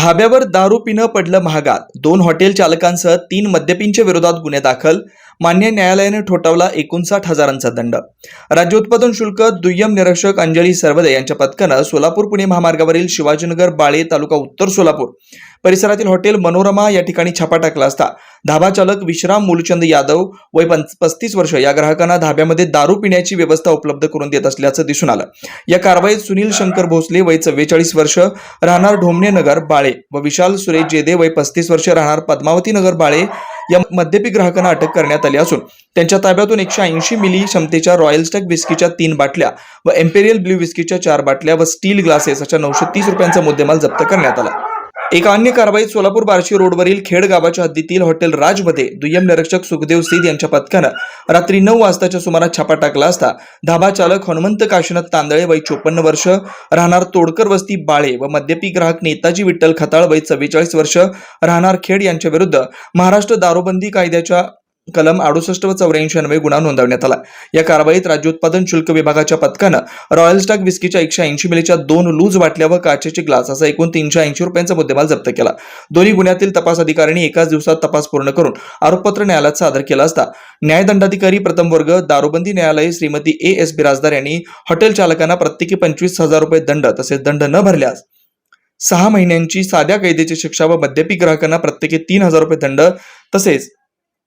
धाब्यावर दारू पिणं पडलं महागात. दोन हॉटेल चालकांसह तीन मद्यपींच्या विरोधात गुन्हे दाखल. मान्य न्यायालयाने ठोठावला एकोणसाठ हजारांचा दंड. राज्य उत्पादन शुल्क दुय्यम निरीक्षक अंजली सरवदे यांच्या पथकानं सोलापूर पुणे महामार्गावरील शिवाजीनगर बाळे तालुका उत्तर सोलापूर परिसरातील हॉटेल मनोरमा या ठिकाणी छापा टाकला असता धाबा चालक विश्राम मूलचंद यादव वय पंच- पस्तीस वर्ष या ग्राहकांना धाब्यामध्ये दारू पिण्याची व्यवस्था उपलब्ध करून देत असल्याचं दिसून आलं. या कारवाईत सुनील शंकर भोसले वय चव्वेचाळीस वर्ष राहणार ढोमणे नगर बाळे व विशाल सुरेश जेदे वय पस्तीस वर्ष राहणार पद्मावती नगर बाळे या मद्यपी ग्राहकांना अटक करण्यात आली असून त्यांच्या ताब्यातून एकशे ऐंशी मिली क्षमतेच्या रॉयल स्टॅक विस्कीच्या तीन बाटल्या व एम्पेरियल ब्ल्यू विस्कीच्या चार बाटल्या व स्टील ग्लासेस अशा नऊशे तीस रुपयांचा मुद्देमाल जप्त करण्यात आला. एका अन्य कारवाईत सोलापूर बार्शी रोडवरील खेड गावाच्या हद्दीतील हॉटेल राजमध्ये दुय्यम निरीक्षक सुखदेव सिद यांच्या पथकानं रात्री नऊ वाजताच्या सुमारास छापा टाकला असता धाबा चालक हनुमंत काशीनाथ तांदळे वय चोपन्न वर्ष राहणार तोडकर वस्ती बाळे व मद्यपी ग्राहक नेताजी विठ्ठल खताळ वय चव्वेचाळीस वर्ष राहणार खेड यांच्या विरुद्ध महाराष्ट्र दारूबंदी कायद्याच्या कलम अडुसष्ट व चौऱ्याऐंशी अन्वये गुन्हा नोंदवण्यात आला. या कारवाईत राज्य उत्पादन शुल्क विभागाच्या पथकानं रॉयल स्टॉक विस्कीच्या एकशे ऐंशी मिलीच्या दोन लूज बाटल्या व काचेचे ग्लास असा एकूण तीनशे ऐंशी रुपयांचा मुद्देमाल जप्त केला. दोन्ही गुन्ह्यातील तपास अधिकाऱ्यांनी एकाच दिवसात तपास पूर्ण करून आरोपपत्र न्यायालयात सादर केला असता. न्यायदंडाधिकारी प्रथम वर्ग दारूबंदी न्यायालय श्रीमती ए एस बिराजदार यांनी हॉटेल चालकांना प्रत्येकी पंचवीस हजार रुपये दंड तसेच दंड न भरल्यास सहा महिन्यांची साध्या कैदेची शिक्षा व मद्यपी ग्राहकांना प्रत्येकी तीन हजार रुपये दंड तसेच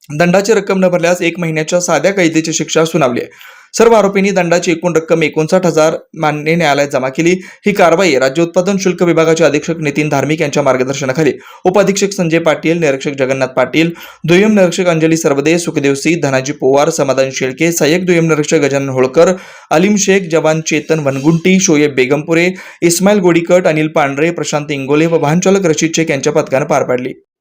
दंडाची रक्कम न भरल्यास एक महिन्याच्या साध्या कैदेची शिक्षा सुनावली आहे. सर्व आरोपींनी दंडाची एकूण रक्कम एकोणसाठ हजार मान्य न्यायालयात जमा केली. ही कारवाई राज्य उत्पादन शुल्क विभागाचे अधीक्षक नितीन धार्मिक यांच्या मार्गदर्शनाखाली. उपाधीक्षक संजय पाटील निरीक्षक जगन्नाथ पाटील दुय्यम निरीक्षक अंजली सरवदे सुखदेव सिंह धनाजी पोवार समाधान शेळके सहाय्यक दुय्यम निरीक्षक गजानन होळकर अलीम शेख जवान चेतन वनगुंटी शोएब बेगमपुरे इस्माईल गोडीकट अनिल पांढरे प्रशांत इंगोले व वाहनचालक रशीद शेख यांच्या पथकानं पार पाडली.